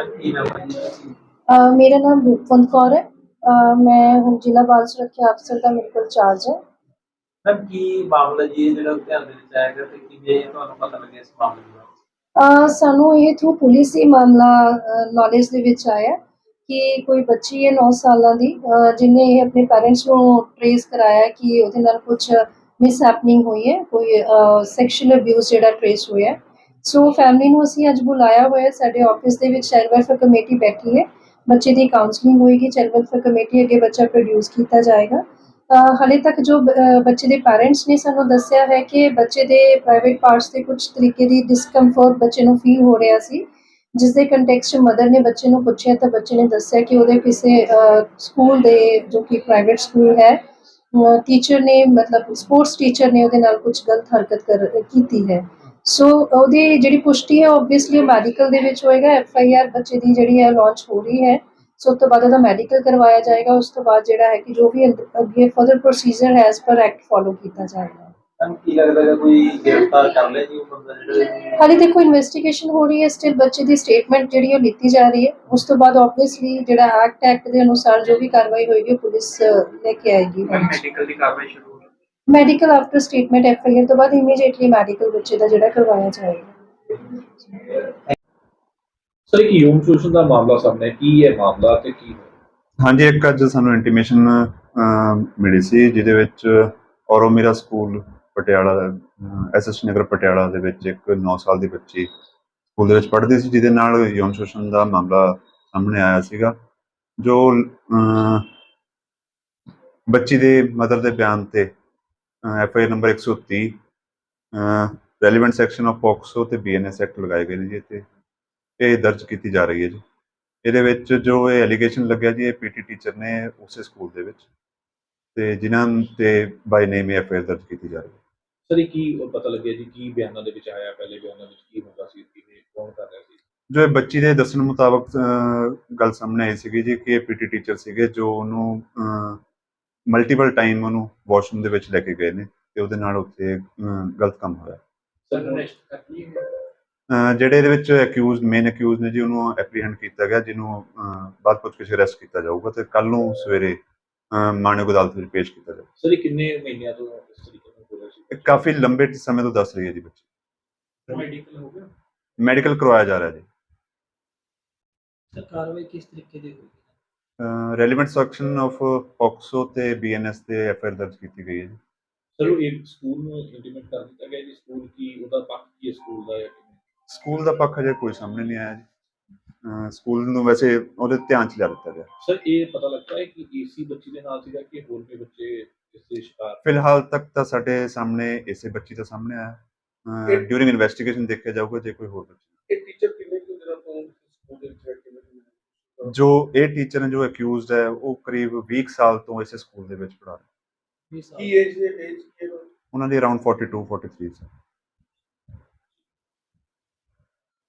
ਹੈ? ਅਹ ਮੇਰਾ ਨਾਮ ਰੂਪਵੰਤ ਕੌਰ ਹੈ। ਅਹ ਮੈਂ ਹੁਣ ਜ਼ਿਲ੍ਹਾ ਬਾਲ ਸੁਰੱਖਿਆ ਅਫਸਰ ਦਾ ਮੇਰੇ ਕੋਲ ਚਾਰਜ ਹੈ। ਮੈਮ ਕੀ ਮਾਮਲਾ ਜੀ ਇਹ ਜਿਹੜਾ ਧਿਆਨ ਦੇ ਵਿੱਚ ਆਏਗਾ ਤੇ ਕਿਵੇਂ ਤੁਹਾਨੂੰ ਪਤਾ ਲੱਗਿਆ ਇਸ ਮਾਮਲੇ ਦੇ ਬਾਰੇ? ਅਹ ਸਾਨੂੰ ਇਹ ਥਰੂ ਪੁਲਿਸ ਹੀ ਮਾਮਲਾ ਨੌਲੇਜ ਦੇ ਵਿੱਚ ਆਇਆ ਕਿ ਕੋਈ ਬੱਚੀ ਹੈ 9 ਸਾਲਾਂ ਦੀ। ਅਹ ਜਿਹਨੇ ਇਹ ਆਪਣੇ ਪੈਰੈਂਟਸ ਨੂੰ ਟ੍ਰੇਸ ਕਰਾਇਆ ਕਿ ਉਹਦੇ ਨਾਲ ਕੁਝ ਮਿਸ ਹੈਪਨਿੰਗ ਹੋਈ ਹੈ ਕੋਈ ਸੈਕਸ਼ੂਅਲ ਅਬਿਊਜ਼ ਜਿਹੜਾ ਟ੍ਰੇਸ ਹੋਇਆ ਸੋ ਫੈਮਿਲੀ ਨੂੰ ਅਸੀਂ ਅੱਜ ਬੁਲਾਇਆ ਹੋਇਆ ਹੈ। ਸਾਡੇ ਆਫਿਸ ਦੇ ਵਿੱਚ ਚਾਈਲਡ ਵੈਲਫੇਅਰ ਕਮੇਟੀ ਬੈਠੀ ਹੈ। ਬੱਚੇ ਦੀ ਕਾਉਂਸਲਿੰਗ ਹੋਏਗੀ ਚਾਈਲਡ ਵੈਲਫੇਅਰ ਕਮੇਟੀ ਅੱਗੇ ਬੱਚਾ ਪ੍ਰੋਡਿਊਸ ਕੀਤਾ ਜਾਏਗਾ। ਅਹ ਹਾਲੇ ਤੱਕ ਜੋ ਬੱਚੇ ਦੇ ਪੈਰੈਂਟਸ ਨੇ ਸਾਨੂੰ ਦੱਸਿਆ ਹੈ ਕਿ ਬੱਚੇ ਦੇ ਪ੍ਰਾਈਵੇਟ ਪਾਰਟਸ ਤੇ ਕੁਝ ਤਰੀਕੇ ਦੀ ਡਿਸਕੰਫਰਟ ਬੱਚੇ ਨੂੰ ਫੀਲ ਹੋ ਰਿਹਾ ਸੀ। ਜਿਸ ਦੇ ਕੰਟੈਕਸਟ ਮਦਰ ਨੇ ਬੱਚੇ ਨੂੰ ਪੁੱਛਿਆ ਤਾਂ ਬੱਚੇ ਨੇ ਦੱਸਿਆ ਕਿ ਉਹਦੇ ਕਿਸੇ ਸਕੂਲ ਦੇ ਜੋ ਕਿ ਪ੍ਰਾਈਵੇਟ ਸਕੂਲ ਹੈ ਟੀਚਰ ਨੇ ਮਤਲਬ ਸਪੋਰਟਸ ਟੀਚਰ ਨੇ ਉਹਦੇ ਨਾਲ ਕੁਝ ਗਲਤ ਹਰਕਤ ਕਰ, ਕੀਤੀ ਹੈ। ਸੋ ਉਹਦੀ ਜਿਹੜੀ ਪੁਸ਼ਟੀ ਹੈ ਆਬਵੀਅਸਲੀ ਮੈਡੀਕਲ ਦੇ ਵਿੱਚ ਹੋਏਗਾ ਐਫ ਆਈ ਆਰ ਬੱਚੇ ਦੀ ਜਿਹੜੀ ਹੈ ਲਾਂਚ ਹੋ ਰਹੀ ਹੈ। ਸੋ ਉਸ ਤੋਂ ਬਾਅਦ ਉਹਦਾ ਮੈਡੀਕਲ ਕਰਵਾਇਆ ਜਾਏਗਾ। ਉਸ ਤੋਂ ਬਾਅਦ ਜਿਹੜਾ ਹੈ ਕਿ ਜੋ ਵੀ ਅੱਗ- ਫਰਦਰ ਪ੍ਰੋਸੀਜਰ ਹੈ ਐਸ ਪਰ ਐਕਟ ਫੋਲੋ ਕੀਤਾ ਜਾਏਗਾ। ਕੀ ਲੱਗਦਾ ਹੈ ਕੋਈ ਗ੍ਰਿਫਤਾਰ ਕਰ ਲਿਆ ਜੀ ਉਹ ਬੰਦਾ ਜਿਹੜਾ ਹਾਲੇ ਦੇਖੋ ਇਨਵੈਸਟੀਗੇਸ਼ਨ ਹੋ ਰਹੀ ਹੈ। ਸਟਿਲ ਬੱਚੇ ਦੀ ਸਟੇਟਮੈਂਟ ਜਿਹੜੀ ਉਹ ਲਿੱਤੀ ਜਾ ਰਹੀ ਹੈ। ਉਸ ਤੋਂ ਬਾਅਦ ਆਬਵੀਅਸਲੀ ਜਿਹੜਾ ਐਕਟ ਐਕਟ ਦੇ ਅਨੁਸਾਰ ਜੋ ਵੀ ਕਾਰਵਾਈ ਹੋਏਗੀ ਪੁਲਿਸ ਲੈ ਕੇ ਆਏਗੀ। ਮੈਡੀਕਲ ਦੀ ਕਾਰਵਾਈ ਸ਼ੁਰੂ medical after statement F I R ਤੋਂ ਬਾਅਦ ਇਮੀਡੀਏਟਲੀ ਮੈਡੀਕਲ ਬੱਚੇ ਦਾ ਜਿਹੜਾ ਕਰਵਾਇਆ ਜਾਏਗਾ। ਸਰ ਇੱਕ ਯੂਮ ਸ਼ੋਸ਼ਣ ਦਾ ਮਾਮਲਾ ਸਾਹਮਣੇ। ਕੀ ਹੈ ਮਾਮਲਾ ਤੇ ਕੀ ਹਾਂਜੀ ਇੱਕ ਅੱਜ ਸਾਨੂੰ ਇੰਟੀਮੇਸ਼ਨ ਮਿਲੀ ਸੀ ਜਿਹਦੇ ਵਿੱਚ ਔਰੋਮੀਰਾ ਸਕੂਲ ਪਟਿਆਲਾ ਐਸਐਸ ਨਗਰ ਪਟਿਆਲਾ ਦੇ ਵਿੱਚ ਇੱਕ 9 ਸਾਲ ਦੀ ਬੱਚੀ ਸਕੂਲ ਦੇ ਵਿੱਚ ਪੜ੍ਹਦੀ ਸੀ ਜਿਹਦੇ ਨਾਲ ਯੌਨ ਸ਼ੋਸ਼ਣ ਦਾ ਮਾਮਲਾ ਸਾਹਮਣੇ ਆਇਆ ਸੀਗਾ। ਜੋ ਬੱਚੀ ਦੇ ਮਦਰ ਦੇ ਬਿਆਨ ਤੇ F I number 130 relevant section of POCSO ਤੇ ਬੀਐਨਐਸ ਐਕਟ ਲਗਾਏ ਗਏ ਨੇ ਜੀ ਤੇ ਇਹ ਦਰਜ ਕੀਤੀ ਜਾ ਰਹੀ ਹੈ ਜੀ। ਇਹਦੇ ਵਿੱਚ ਜੋ ਇਹ ਐਲੀਗੇਸ਼ਨ ਲੱਗਿਆ ਜੀ ਇਹ ਪੀਟੀ ਟੀਚਰ ਨੇ ਉਸੇ ਸਕੂਲ ਦੇ ਵਿੱਚ। ਤੇ ਜਿਨ੍ਹਾਂ ਤੇ ਬਾਈ ਨੇਮ ਐਫ ਆਈ ਦਰਜ ਕੀਤੀ ਜਾ ਰਹੀ ਹੈ। ਸਰ ਇਹ ਕੀ ਪਤਾ ਲੱਗਿਆ ਜੀ? ਕੀ ਬਿਆਨਾਂ ਦੇ ਵਿੱਚ ਆਇਆ? ਪਹਿਲੇ ਬਿਆਨਾਂ ਵਿੱਚ ਕੀ ਹੁੰਦਾ ਸੀ? ਕਿਵੇਂ ਕੌਣ ਕਰ ਰਿਹਾ ਸੀ? ਜੋ ਇਹ ਬੱਚੀ ਦੇ ਦੱਸਣ ਮੁਤਾਬਕ ਗੱਲ ਸਾਹਮਣੇ ਆਈ ਸੀਗੀ ਜੀ ਕਿ ਇਹ ਪੀਟੀ ਟੀਚਰ ਸੀਗੇ ਜੋ ਉਹਨੂੰ ਮਲਟੀਪਲ ਟਾਈਮ ਉਹਨੂੰ ਵਾਸ਼ਰੂਮ ਦੇ ਵਿੱਚ ਲੈ ਕੇ ਗਏ ਨੇ ਤੇ ਉਹਦੇ ਨਾਲ ਉੱਥੇ ਗਲਤ ਕੰਮ ਹੋਇਆ। ਜਿਹੜੇ ਇਹਦੇ ਵਿੱਚ ਅਕਿਊਜ਼ਡ ਮੇਨ ਅਕਿਊਜ਼ ਨੇ ਜੀ ਉਹਨੂੰ ਐਪਰੀਹੈਂਡ ਕੀਤਾ ਗਿਆ ਜਿਹਨੂੰ ਬਾਅਦ ਪੁੱਛ ਕੇ ਅਰੈਸਟ ਕੀਤਾ ਜਾਊਗਾ ਤੇ ਕੱਲ ਨੂੰ ਸਵੇਰੇ ਮਾਣਯੋਗ ਅਦਾਲਤ ਵਿੱਚ ਪੇਸ਼ ਕੀਤਾ ਜਾਊਗਾ। ਸਰ ਇਹ ਕਿੰਨੇ ਮਹੀਨਿਆਂ ਤੋਂ ਇਸ ਤਰੀਕੇ ਨਾਲ ਹੋ ਰਿਹਾ ਸੀ? ਇਹ ਕਾਫੀ ਲੰਬੇ ਸਮੇਂ ਤੋਂ ਦੱਸ ਰਹੀ ਹੈ ਜੀ ਬੱਚੀ। ਮੈਡੀਕਲ ਹੋ ਗਿਆ? ਮੈਡੀਕਲ ਕਰਵਾਇਆ ਜਾ ਰਿਹਾ ਜੀ। ਸਰ ਕਾਰਵਾਈ ਕਿਸ ਤਰੀਕੇ ਦੀ ਹੋਈ? ਰੈਲੇਵੈਂਟ ਸੈਕਸ਼ਨ ਆਫ ਪੋਕਸੋ ਤੇ ਬੀਐਨਐਸ ਤੇ ਐਫਆਈਆਰ ਦਰਜ ਕੀਤੀ ਗਈ ਹੈ ਜੀ। ਸਰ ਉਹ ਇੱਕ ਸਕੂਲ ਨੂੰ ਇੰਟੀਮੇਟ ਕਰ ਦਿੱਤਾ ਗਿਆ ਜੀ। ਸਕੂਲ ਕੀ ਉਹਦਾ ਪੱਖ ਕੀ ਹੈ ਸਕੂਲ ਦਾ ਸਕੂਲ ਦਾ ਪੱਖ ਅਜੇ ਕੋਈ ਸਾਹਮਣੇ ਨਹੀਂ ਆਇਆ ਜੀ। ਸਕੂਲ ਨੂੰ ਵੈਸੇ ਉਹਦੇ ਧਿਆਨ ਚ ਲਿਆ ਦਿੱਤਾ ਗਿਆ। ਸਰ ਇਹ ਪਤਾ ਲੱਗਦਾ ਹੈ ਕਿ ਏਸੀ ਬੱਚੀ ਦੇ ਨਾਲ ਸੀਗਾ ਕਿ ਹੋਰ ਵੀ ਬੱਚੇ ਇਸ ਦੇ ਸ਼ਿਕਾਰ? ਫਿਲਹਾਲ ਤੱਕ ਤਾਂ ਸਾਡੇ ਸਾਹਮਣੇ ਇਸੇ ਬੱਚੀ ਦਾ ਸਾਹਮਣੇ ਆਇਆ। ਡਿਊਰਿੰਗ ਇਨਵੈਸਟੀਗੇਸ਼ਨ ਦੇਖਿਆ ਜਾਊਗਾ ਜੇ ਕੋਈ ਹੋਰ ਬੱਚੀ ਇਹ ਟੀਚਰ ਕਿੰਨੇ ਕੁ ਦਿਨਾਂ ਤੋਂ ਸਕੂਲ ਦੇ ਵਿੱਚ ਐਕਟਿਵਿਟੀ ਜੋ ਇਹ ਟੀਚਰ ਨੇ ਜੋ ਅਕਿਊਜ਼ਡ ਹੈ ਉਹ ਕਰੀਬ 20 ਸਾਲ ਤੋਂ ਇਸੇ ਸਕੂਲ ਦੇ ਵਿੱਚ ਪੜ੍ਹਾ ਰਹੇ। ਕੀ ਏਜ ਦੇ ਏਜ ਉਹਨਾਂ ਦੀ ਅਰਾਊਂਡ 42 43 ਸੀ